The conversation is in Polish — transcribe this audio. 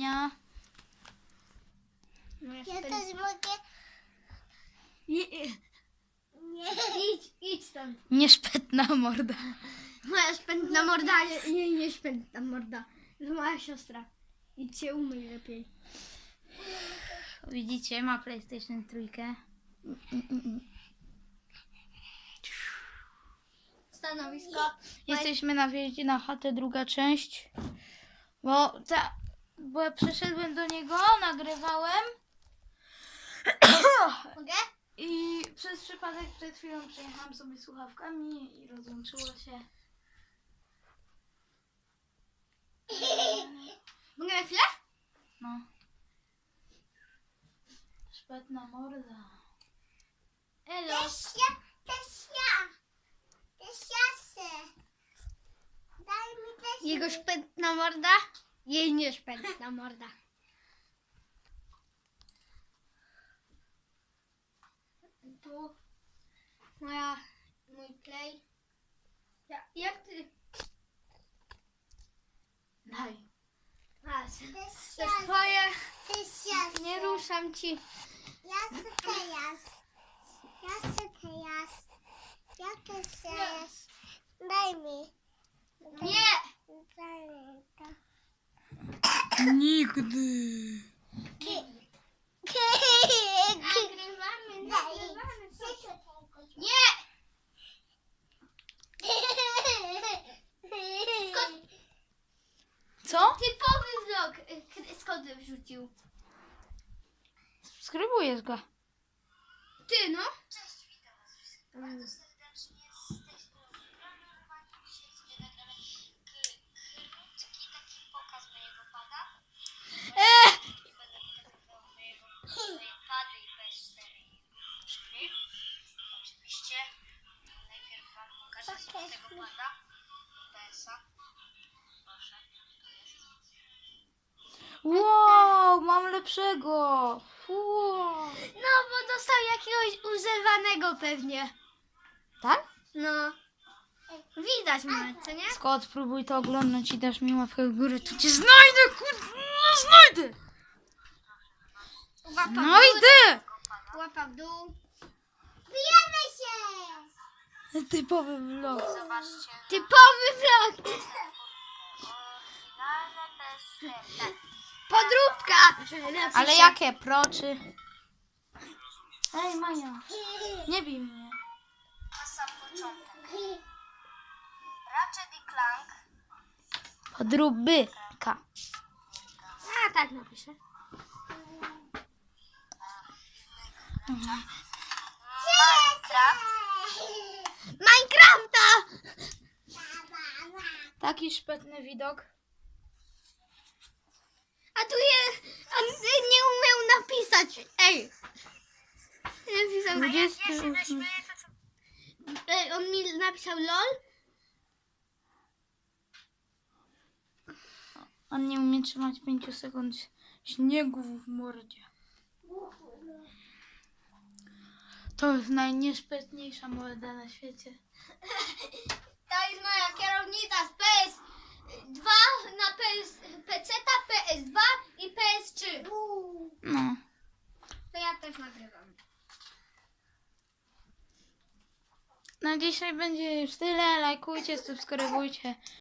dnia. Moja Ja spęd... też mogę. Nie, Nie. idź, idź stąd. Nieszpetna morda. Moja spędna morda, nie, nie, nie spędna morda. To moja siostra. Idźcie umyj lepiej. Widzicie, ma PlayStation trójkę. Stanowisko. Jesteśmy na wjeździe na chatę, druga część. Bo, ta, bo ja przeszedłem do niego, nagrywałem Mogę? i przez przypadek przed chwilą przejechałam sobie słuchawkami i rozłączyło się. Mogę na chwilę? No. Szpetna morda. Elo. Też ja, też ja. Też ja chcę. Daj mi też. Jego szpętna morda? Jej nie szpętna morda. Tu moja, mój play. Ja, jak ty? Daj. Masz. To jest twoje. Nie ruszam ci. Ja chcę teraz. Ja chcę teraz. Ja też teraz. Daj mi. Nie! Daj mi to. Nigdy. Nagrywamy, nagrywamy. Nie! Skąd Co? typowy vlog y, skąd wrzucił? Subskrybujesz go. Ty no? Cześć, witam was wszystkich bardzo serdecznie Wow, mam lepszego. Wow. No, bo dostał jakiegoś używanego pewnie. Tak? No. Widać ma, co nie? Scott, spróbuj to oglądać i dasz mi łapkę w górę, to cię znajdę, kurde, no znajdę. Łapa w No dół. idę. Łapa w dół. Bijemy się! Typowy vlog. Zobaczcie. Typowy vlog. Oryginalne PS4. Tak. Podróbka. Ale jakie proczy? Ej, Maja, nie bij mnie. Na sam początek. Ratchet i Clank. Podróbka. A, tak napiszę. Minecraft. Minecrafta! Taki szpetny widok. A tu jest... On nie umiał napisać. Ej. Napisał... 28. Ej, on mi napisał LOL. On nie umie trzymać 5 sekund śniegu w mordzie. To jest najnieszpetniejsza morda na świecie. To jest moja kierownica z PS2 na PS, PC, PS2 i PS3. No. To ja też nagrywam. Na dzisiaj będzie już tyle. Lajkujcie, subskrybujcie.